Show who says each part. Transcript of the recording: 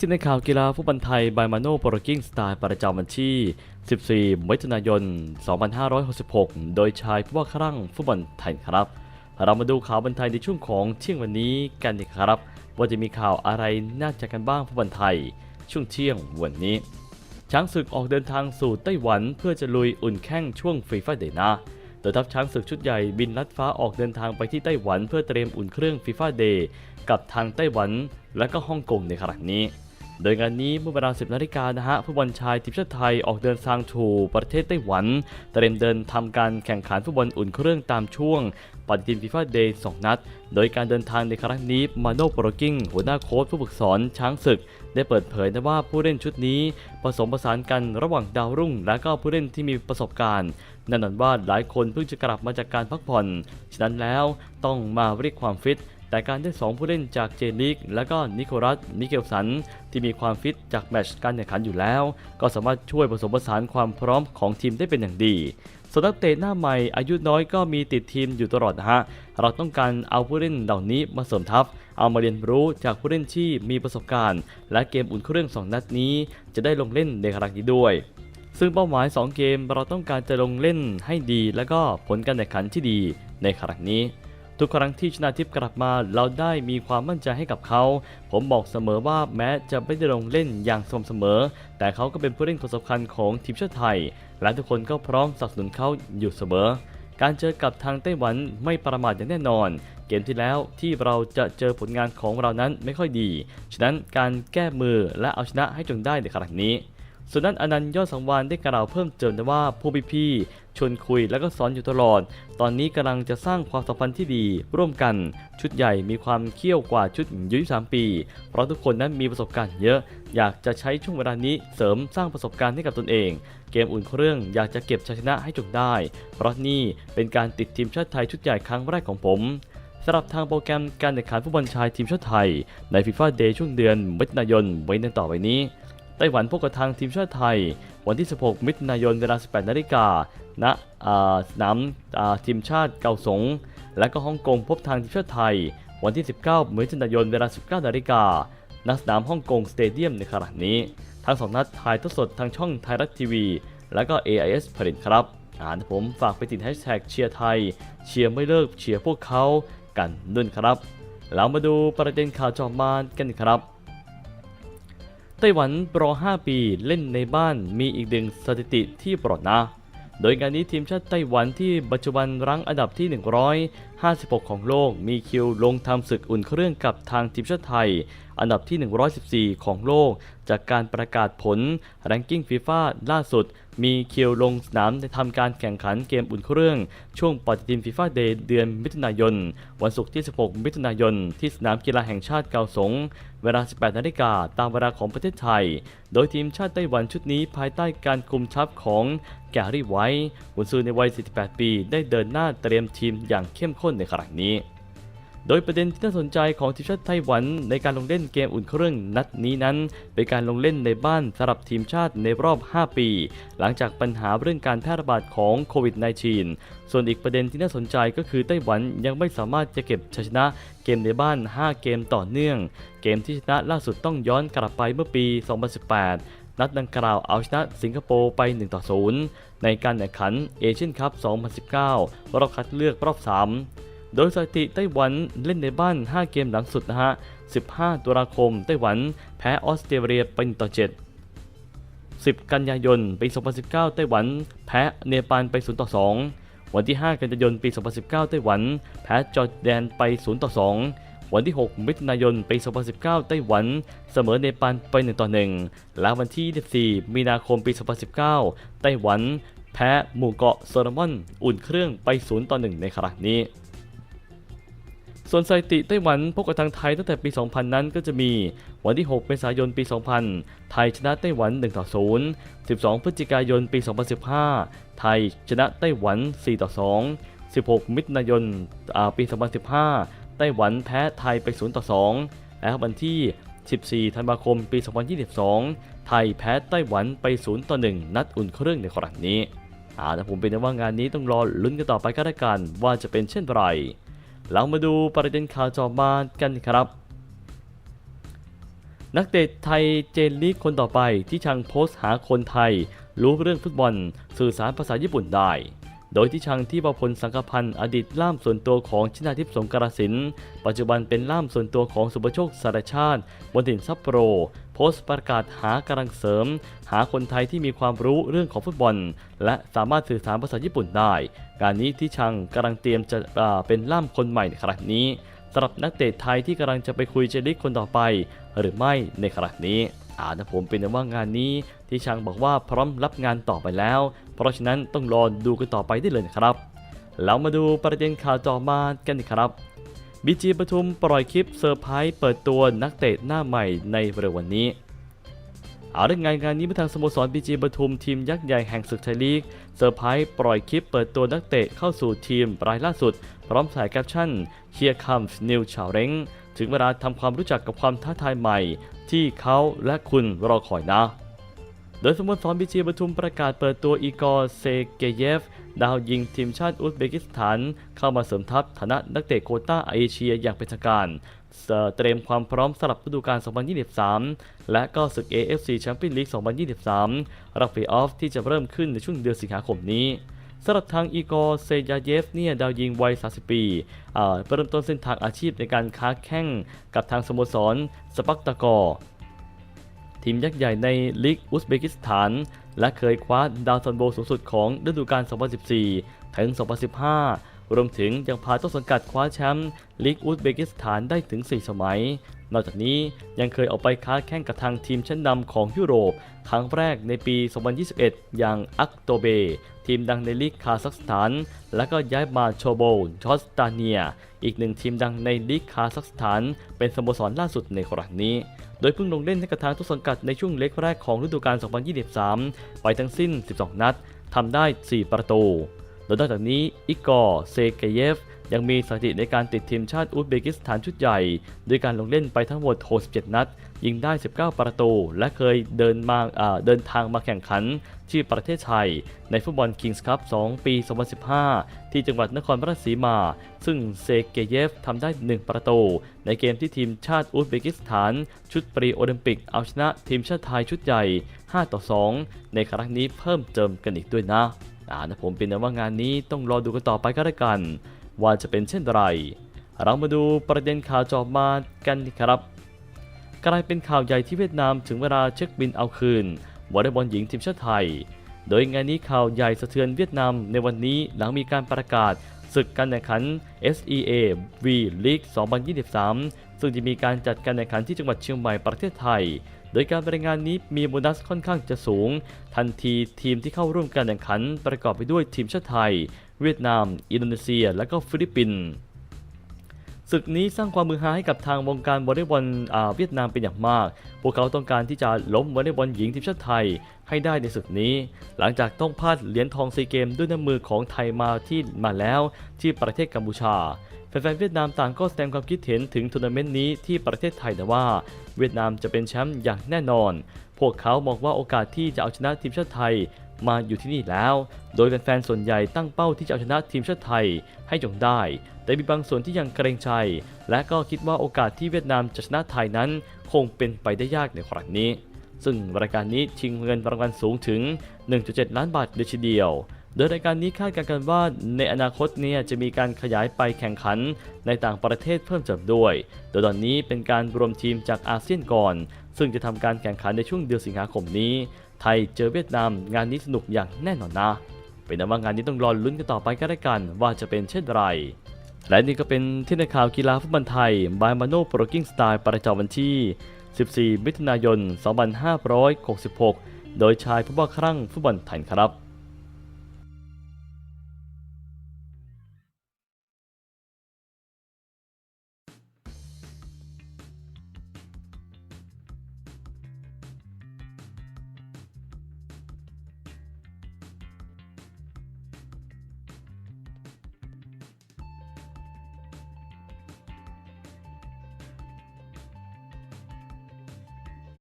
Speaker 1: ที่ในข่าวกีฬาฟุตบอลไทยบายมาโนโปรกิ้งสไตล์ประจำวันที่ 14 มิถุนายน 2566 โดยชายผู้ว่าครั่งฟุตบอลไทยครับ เรามาดูข่าวบันไทยในช่วงของเที่ยงวันนี้กันดีครับ ว่าจะมีข่าวอะไรน่าจะกันบ้างฟุตบอลไทย ช่วงเที่ยงวันนี้ ช้างศึกออกเดินทางสู่ไต้หวันเพื่อจะลุยอุ่นแข้งช่วงฟีฟ่าเดย์นะโดยทัพช้างศึกชุดใหญ่บินลัดฟ้าออกเดินทางไปที่ไต้หวันเพื่อเตรียมอุ่นเครื่องฟีฟ่าเดย์กับทางไต้หวันและก็ฮ่องกงในขณะนี้ โดยงานนี้เมื่อเวลา 10นาฬิกานะฮะฟุตบอลชายทีมชาติไทยออกเดินทางถูประเทศไต้หวันเตรียมเดินทำการแข่งขันฟุตบอลอุ่นเครื่องตามช่วงปฏิทินฟีฟ่าเดย์2นัด โดยการเดินทางในครั้งนี้มาโนโปรกิ้งหัวหน้าโค้ชผู้ฝึกสอนช้างศึก ได้เปิดเผยนะว่าผู้เล่นชุดนี้ ผสมผสานกันระหว่างดาวรุ่ง และก็ผู้เล่นที่มีประสบการณ์นั่นนันว่าหลายคนเพิ่งจะกลับมาจากการพักผ่อน ฉะนั้นแล้วต้องมาเรียกความฟิต แต่การได้ 2 ผู้เล่นจากเจลิกและก็นิโคลัสมิเกลสัน ที่มีความฟิตจากแมตช์การแข่งขันอยู่แล้ว ก็สามารถช่วยผสมผสานความพร้อมของทีมได้เป็นอย่างดีส่วนนักเตะหน้าใหม่อายุน้อยก็มีติดทีมอยู่ตลอดนะฮะ เราต้องการเอาผู้เล่นเหล่านี้มาเสริมทัพ เอามาเรียนรู้จากผู้เล่นที่มีประสบการณ์ และเกมอุ่นเครื่อง2นัดนี้ จะได้ลงเล่นในครั้งนี้ด้วย ซึ่งเป้าหมาย 2 เกมเราต้องการจะลงเล่นให้ดี และก็ผลการแข่งขันที่ดีในครั้งนี้ ทุกครั้งที่ชนะทิพย์กลับมาเราได้มีความมั่นใจให้กับเขา ผมบอกเสมอว่าแม้จะไม่ได้ลงเล่นอย่างสม่ำเสมอ แต่เขาก็เป็นผู้เล่นคนสำคัญของทีมชาติไทย และทุกคนก็พร้อมสนับสนุนเขาอยู่เสมอ การเจอกับทางไต้หวันไม่ประมาทอย่างแน่นอน เกมที่แล้วที่เราจะเจอผลงานของเรานั้นไม่ค่อยดี ฉะนั้นการแก้มือและเอาชนะให้จงได้ในครั้งนี้ส่วนนั้นอนันต์ยอดสังวานได้กล่าวเพิ่มเติมว่าผู้พี่ ชวนคุยแล้วก็สอนอยู่ตลอด ตอนนี้กำลังจะสร้างความสัมพันธ์ที่ดี ร่วมกัน ชุดใหญ่มีความเขี้ยวกว่าชุดอายุ23ปี เพราะทุกคนนั้นมีประสบการณ์เยอะ อยากจะใช้ช่วงเวลานี้เสริมสร้างประสบการณ์ให้กับตนเอง เกมอุ่นเครื่องอยากจะเก็บชัยชนะให้จงได้ เพราะนี่เป็นการติดทีมชาติไทยชุดใหญ่ครั้งแรกของผมสำหรับทางโปรแกรมการแข่งขันฟุตบอลชายทีมชาติไทย ในฟีฟ่าเดย์ช่วงเดือนมิถุนายนไว้ในต่อไปนี้ไต้หวันพบกับทางทีมชาติไทย วันที่ 16 มิถุนายนเวลา 18 นาฬิกาณสนามทีมชาติเกาสง และก็ฮ่องกงพบทางทีมชาติไทย วันที่ 19 มิถุนายนเวลา 19 นาฬิกาณสนามฮ่องกงสเตเดียมในขณะนี้ ทั้งสองนัดถ่ายทอดสดทางช่องไทยรัฐทีวี และก็ AIS ผลิตครับอ่านผมฝากไปติดแฮชแท็กเชียร์ไทย เชียร์ไม่เลิกเชียร์พวกเขากันด้วยนครับเรามาดูประเด็นข่าวจอมานกันครับ ไต้หวันรอ 5 ปีเล่นในบ้านมีอีกหนึ่งสถิติที่ปลอดนะ โดยงานนี้ทีมชาติไต้หวันที่ปัจจุบันรั้งอันดับที่56 ของโลกมีคิวลงทำศึกอุ่นเครื่องกับทางทีมชาติไทย อันดับที่ 114 ของโลก จากการประกาศผลแรงกิ้งฟีฟ่าล่าสุด มีคิวลงสนามในทำการแข่งขันเกมอุ่นเครื่อง ช่วงปฏิทินฟีฟ่าเดย์เดือนมิถุนายน วันศุกร์ที่ 16 มิถุนายน ที่สนามกีฬาแห่งชาติเกาสง เวลา 18 นาฬิกาตามเวลาของประเทศไทย โดยทีมชาติไต้หวันชุดนี้ภายใต้การคุมทัพของแกรี่ไวท์กุนซือในวัย 48 ปี ได้เดินหน้าเตรียมทีมอย่างเข้มข้นข้นในครั้งนี้ โดยประเด็นที่น่าสนใจของทีมชาติไต้หวันในการลงเล่นเกมอุ่นเครื่องนัดนี้นั้น เป็นการลงเล่นในบ้านสำหรับทีมชาติในรอบ 5 ปี หลังจากปัญหาเรื่องการแพร่ระบาดของโควิด -19 ส่วนอีกประเด็นที่น่าสนใจก็คือไต้หวันยังไม่สามารถจะเก็บชัยชนะเกมในบ้าน 5 เกมต่อเนื่อง เกมที่ชนะล่าสุดต้องย้อนกลับไปเมื่อปี 2018 นัดดังกล่าวเอาชนะสิงคโปร์ไป 1 ต่อ 0 ในการแข่งขันเอเชียนคัพ 2019 รอบคัดเลือกรอบ 3 โดยสถิติไต้หวันเล่นในบ้าน 5 เกมหลังสุดนะฮะ 15 ตุลาคม ไต้หวันแพ้ออสเตรเลียไป1ต่อ 7 10 กันยายนปี 2019 ไต้หวัน แพ้เนปาลไป 0 ต่อ 2 วันที่ 5 กันยายนปี 2019 ไต้หวัน แพ้จอร์แดนไป 0 ต่อ 2 วันที่ 6 มิถุนายน ปี 2019 ไต้หวัน เสมอเนปาลไป 1 ต่อ 1 และวันที่ 24 มีนาคม ปี 2019 ไต้หวัน แพ้หมู่เกาะโซโลมอน อุ่นเครื่องไป 0 ต่อ 1 ในครั้งนี้ ส่วนสถิติไต้หวันพบกับทางไทยตั้งแต่ปี 2000 นั้นก็จะมี วันที่ 6 เมษายน ปี 2000 ไทยชนะไต้หวัน 1 ต่อ 0 12 พฤศจิกายน ปี 2015 ไทยชนะไต้หวัน 4 ต่อ 2 16 มิถุนายนอ่าปี 2015 ไต้หวันแพ้ไทยไป0ต่อ2และวันที่ 14 ธันวาคม ปี 2022 ไทยแพ้ไต้หวันไป0ต่อ1นัดอุ่นเครื่องในครั้งนี้อาแต่ผมเป็นว่างานนี้ต้องรอลุ้นกันต่อไปก็แล้วกันว่าจะเป็นเช่นไร เรามาดูประเด็นข่าวจอมากันครับ นักเตะไทยเจนลีกคนต่อไปที่ชังโพสต์หาคนไทย รู้เรื่องฟุตบอล สื่อสารภาษาญี่ปุ่นได้ โดยที่ชังที่ประพลสังกพันธ์อดีตล่ามส่วนตัวของชินาทิพย์สงกรสิน ปัจจุบันเป็นล่ามส่วนตัวของสุภโชคสารชาติ บนถิ่นซัปโปโร โพสต์ประกาศหากำลังเสริม หาคนไทยที่มีความรู้เรื่องของฟุตบอล และสามารถสื่อสารภาษาญี่ปุ่นได้ การนี้ที่ชังกำลังเตรียมจะเป็นล่ามคนใหม่ในขณะนี้สำหรับนักเตะไทยที่กำลังจะไปคุยเจลิกคนต่อไป หรือไม่ในขณะนี้ อ่านะผมเป็นว่างานนี้ที่ชังบอกว่าพร้อมรับงานต่อไปแล้ว เพราะฉะนั้นต้องรอดูกันต่อไปได้เลยนะครับแล้วมาดูประเด็นข่าวต่อมากันครับบีจีปทุมปล่อยคลิปเซอร์ไพรส์เปิดตัวนักเตะหน้าใหม่ในเร็ววันนี้เอาเรื่องงานงานนี้เมื่อทางสโมสรบีจีปทุมทีมยักษ์ใหญ่แห่งศึกไทยลีกเซอร์ไพรส์ปล่อยคลิปเปิดตัวนักเตะเข้าสู่ทีมรายล่าสุด พร้อมใส่แคปชั่น Here comes new challenge ถึงเวลาทำความรู้จักกับความท้าทายใหม่ ที่เขาและคุณรอคอยนะ โดยสโมสรบีจีปทุมประกาศเปิดตัวอีกอร์เซเกเยฟ ดาวยิงทีมชาติอุซเบกิสถาน เข้ามาเสริมทัพฐานะนักเตะโคต้าเอเชียอย่างเป็นทางการเอ่อเตรียมความพร้อมสำหรับฤดูกาล 2023 และก็ศึก AFC Champions League 2023รับเพลย์ออฟที่จะเริ่มขึ้นในช่วงเดือนสิงหาคมนี้ สำหรับทางอีกอร์เซยาเยฟเนี่ยดาวยิงวัย 30 ปีเอ่อเริ่มต้นเส้นทางอาชีพในการค้าแข่งกับทางสโมสรสปักตะกอทีมยักษ์ใหญ่ในลีกอุซเบกิสถาน และเคยคว้าดาวซันโบสูงสุดของฤดูกาล 2014 ถึง 2015 รวมถึงยังพาต้นสังกัดคว้าแชมป์ลีกอุซเบกิสถานได้ถึง 4 สมัย นอกจากนี้ยังเคยออกไปค้าแข่งกับทางทีมชั้นนำของยุโรป ครั้งแรกในปี 2021 อย่างอักโตเบ ทีมดังในลีกคาซัคสถาน และก็ย้ายมาโชโบจอสตาเนีย อีกหนึ่งทีมดังในลีกคาซัคสถาน เป็นสโมสรล่าสุดในครั้งนี้ โดยเพิ่งลงเล่นให้กับทางทุกสังกัดในช่วงเล็กแรกของฤดูกาล 2023 ไปทั้งสิ้น 12 นัดทำได้ 4 ประตู โดยนอกจากนี้อิกอร์เซเกเยฟยังมีสถิติในการติดทีมชาติอุซเบกิสถานชุดใหญ่ ด้วยการลงเล่นไปทั้งหมด 67 นัด ยิงได้ 19 ประตู และเคยเดินมาเดินทางมาแข่งขันที่ประเทศไทย ในฟุตบอลคิงส์คัพ 2 ปี 2015 ที่จังหวัดนครราชสีมา ซึ่งเซเกเยฟทำได้ 1 ประตู ในเกมที่ทีมชาติอุซเบกิสถาน ชุดปรีโอลิมปิกเอาชนะทีมชาติไทยชุดใหญ่ 5 ต่อ 2 ในครั้งนี้เพิ่มเติมกันอีกด้วยนะ อ่านะผมเป็นนะว่างานนี้ต้องรอดูกันต่อไปก็แล้วกัน ว่าจะเป็นเช่นไร เรามาดูประเด็นข่าวจอบมากันครับกลายเป็นข่าวใหญ่ที่เวียดนามถึงเวลาเช็คบินเอาคืนวอลเลย์บอลหญิงทีมชาติไทย โดยงานนี้ข่าวใหญ่สะเทือนเวียดนามในวันนี้หลังมีการประกาศ ศึกการแข่งขัน SEA V League 2023 ซึ่งจะมีการจัดการแข่งขันที่จังหวัดเชียงใหม่ประเทศไทย โดยการบริงานนี้มีโบนัสค่อนข้างจะสูง ทันทีทีมที่เข้าร่วมการแข่งขันประกอบไปด้วยทีมชาติไทย เวียดนาม อินโดนีเซีย และก็ฟิลิปปินส์ ศึกนี้สร้างความมือฮาให้กับทางวงการวอลเลย์บอลอาเวียดนามเป็นอย่างมาก พวกเขาต้องการที่จะล้มวอลเลย์บอลหญิงทีมชาติไทยให้ได้ในศึกนี้ หลังจากต้องพลาดเหรียญทองซีเกมด้วยน้ำมือของไทยมาที่มาแล้วที่ประเทศกัมพูชาแฟนๆเวียดนามต่างก็แสดงความคิดเห็นถึงทัวร์นาเมนต์นี้ที่ประเทศไทยนะว่า เวียดนามจะเป็นแชมป์อย่างแน่นอน พวกเขามองว่าโอกาสที่จะเอาชนะทีมชาติไทย มาอยู่ที่นี่แล้ว โดยแฟนๆส่วนใหญ่ตั้งเป้าที่จะเอาชนะทีมชาติไทยให้จงได้ แต่มีบางส่วนที่ยังเกรงใจ และก็คิดว่าโอกาสที่เวียดนามจะชนะไทยนั้น คงเป็นไปได้ยากในครั้งนี้ ซึ่งรายการนี้ชิงเงินรางวัลสูงถึง 1.7 ล้านบาทเลยทีเดียวโดยรายการนี้คาดการณ์กันว่าในอนาคตเนี่ยจะมีการขยายไปแข่งขันในต่างประเทศเพิ่มเติมด้วย โดยตอนนี้เป็นการรวมทีมจากอาเซียนก่อน ซึ่งจะทำการแข่งขันในช่วงเดือนสิงหาคมนี้ ไทยเจอเวียดนามงานนี้สนุกอย่างแน่นอนนะ เป็นนว่างานนี้ต้องรอลุ้นกันต่อไปก็ได้วกันว่าจะเป็นเช่นไร และนี่ก็เป็นที่ในข่าวกีฬาฟุตบอลไทยบายมาโนโปรกิ้งสไตล์ประจำวันที่ 14 มิถุนายน 2566 โดยชายผู้บ้าครั่งฟุตบอลไทยครับ